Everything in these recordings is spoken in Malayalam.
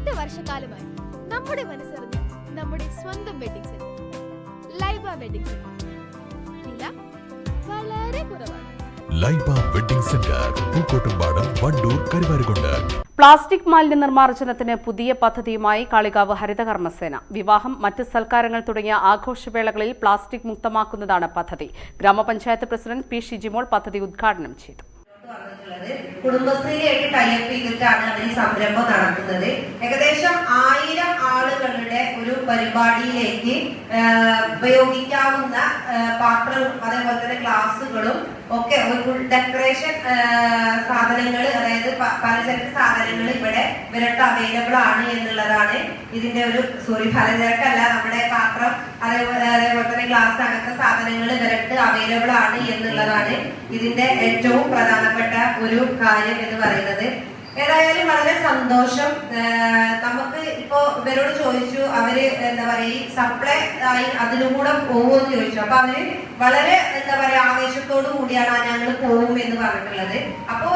എട്ട് വർഷക്കാലമായി നമ്മുടെ മനസ്സറിഞ്ഞ നമ്മുടെ സ്വന്തം wedding centre Laiba wedding centre വില വളരെ കുറവാണ്. Laiba wedding centre Pookkottumpadam Wandoor Karuvarakundu. Plastic മാലിന്യ നിർമ്മാർജനത്തിന് പുതിയ പദ്ധതിയുമായി കാളികാവ് ഹരിതകർമ്മസേന. വിവാഹം മറ്റ് സൽക്കാരങ്ങൾ തുടങ്ങിയ ആഘോഷവേളകളിൽ പ്ലാസ്റ്റിക് മുക്തമാക്കുന്നതാണ് പദ്ധതി. ഗ്രാമപഞ്ചായത്ത് പ്രസിഡന്റ് പി ഷിജിമോൾ പദ്ധതി ഉദ്ഘാടനം ചെയ്തു. വന്നിട്ടുള്ളത് കുടുംബശ്രീയായിട്ട് ടൈപ്പ് ചെയ്തിട്ടാണ് അവർ ഈ സംരംഭം നടത്തുന്നത്. ഏകദേശം ആയിരം ആളുകളുടെ ഒരു പരിപാടിയിലേക്ക് ഉപയോഗിക്കാവുന്ന പാത്രവും പാത്രം അതേപോലെ തന്നെ ഗ്ലാസുകളും ഒക്കെ ഒരു ഫുൾ ഡെക്കറേഷൻ സാധനങ്ങൾ അതായത് പലചരക്ക് സാധനങ്ങൾ ഇവിടെ ഇവരുടെ അവൈലബിൾ ആണ് എന്നുള്ളതാണ് ഇതിന്റെ ഒരു സോറി പലചരക്കല്ല നമ്മുടെ പാത്രം അതേപോലെ അതേപോലെ തന്നെ ഗ്ലാസ് അങ്ങനത്തെ സാധനങ്ങൾ ഇവരുടെ അവൈലബിൾ ആണ് എന്നുള്ളതാണ് ഇതിന്റെ ഏറ്റവും പ്രധാനപ്പെട്ട ഒരു കാര്യം എന്ന് പറയുന്നത്. ഏതായാലും വളരെ സന്തോഷം. നമുക്ക് ഇപ്പോ ഇവരോട് ചോദിച്ചു അവർ എന്താ പറയാ ഈ സപ്ലൈ ആയി അതിലും കൂടെ പോകുമെന്ന് ചോദിച്ചു. അപ്പൊ അവർ വളരെ എന്താ പറയാ ആവേശത്തോടു കൂടിയാണ് ഞങ്ങൾ പോകും എന്ന് പറഞ്ഞിട്ടുള്ളത്. അപ്പോ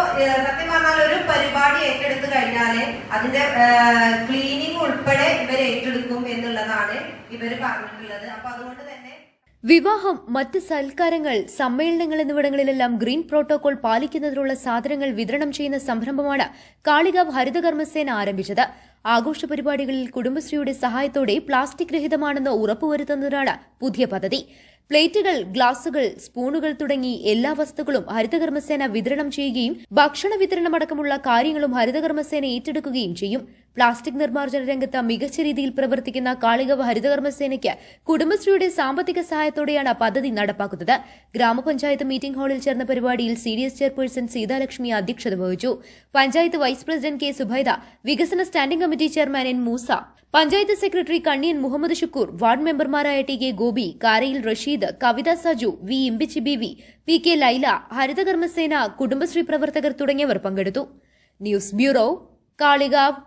സത്യം പറഞ്ഞാൽ ഒരു പരിപാടി ഏറ്റെടുത്തു കഴിഞ്ഞാൽ അതിന്റെ ക്ലീനിങ് ഉൾപ്പെടെ ഇവർ ഏറ്റെടുക്കും എന്നുള്ളതാണ് ഇവർ പറഞ്ഞിട്ടുള്ളത്. അപ്പൊ അതുകൊണ്ട് തന്നെ വിവാഹം മറ്റ് സൽക്കാരങ്ങൾ സമ്മേളനങ്ങൾ എന്നിവിടങ്ങളിലെല്ലാം ഗ്രീൻ പ്രോട്ടോകോൾ പാലിക്കുന്നതിനുള്ള സാധനങ്ങൾ വിതരണം ചെയ്യുന്ന സംരംഭമാണ് കാളികാവ് ഹരിതകർമ്മസേന ആരംഭിച്ചത്. ആഘോഷ പരിപാടികളിൽ കുടുംബശ്രീയുടെ സഹായത്തോടെ പ്ലാസ്റ്റിക് രഹിതമാണെന്ന് ഉറപ്പുവരുത്തുന്നതിനാണ് പുതിയ പദ്ധതി. പ്ലേറ്റുകൾ ഗ്ലാസുകൾ സ്പൂണുകൾ തുടങ്ങി എല്ലാ വസ്തുക്കളും ഹരിതകർമ്മസേന വിതരണം ചെയ്യുകയും ഭക്ഷണ വിതരണമടക്കമുള്ള കാര്യങ്ങളും ഹരിതകർമ്മസേന ഏറ്റെടുക്കുകയും ചെയ്യും. പ്ലാസ്റ്റിക് നിർമ്മാർജന രംഗത്ത് മികച്ച രീതിയിൽ പ്രവർത്തിക്കുന്ന കാളികവ ഹരിതകർമ്മസേനയ്ക്ക് കുടുംബശ്രീയുടെ സാമ്പത്തിക സഹായത്തോടെയാണ് പദ്ധതി നടപ്പാക്കുന്നത്. ഗ്രാമപഞ്ചായത്ത് മീറ്റിംഗ് ഹാളിൽ ചേർന്ന പരിപാടിയിൽ C D S chairperson Seethalakshmi അധ്യക്ഷത വഹിച്ചു. Panchayat vice president K Zubaida വികസന standing committee chairman N Moosa panchayat secretary Kanniyan Muhammad Shukkur ward മെമ്പർമാരായ T K Gopi Karayil Rasheed Kavitha Saju V Imbichi Beevi P K Laila ഹരിതകർമ്മസേന കുടുംബശ്രീ പ്രവർത്തകർ തുടങ്ങിയവർ പങ്കെടുത്തു. News bureau Kalikavu.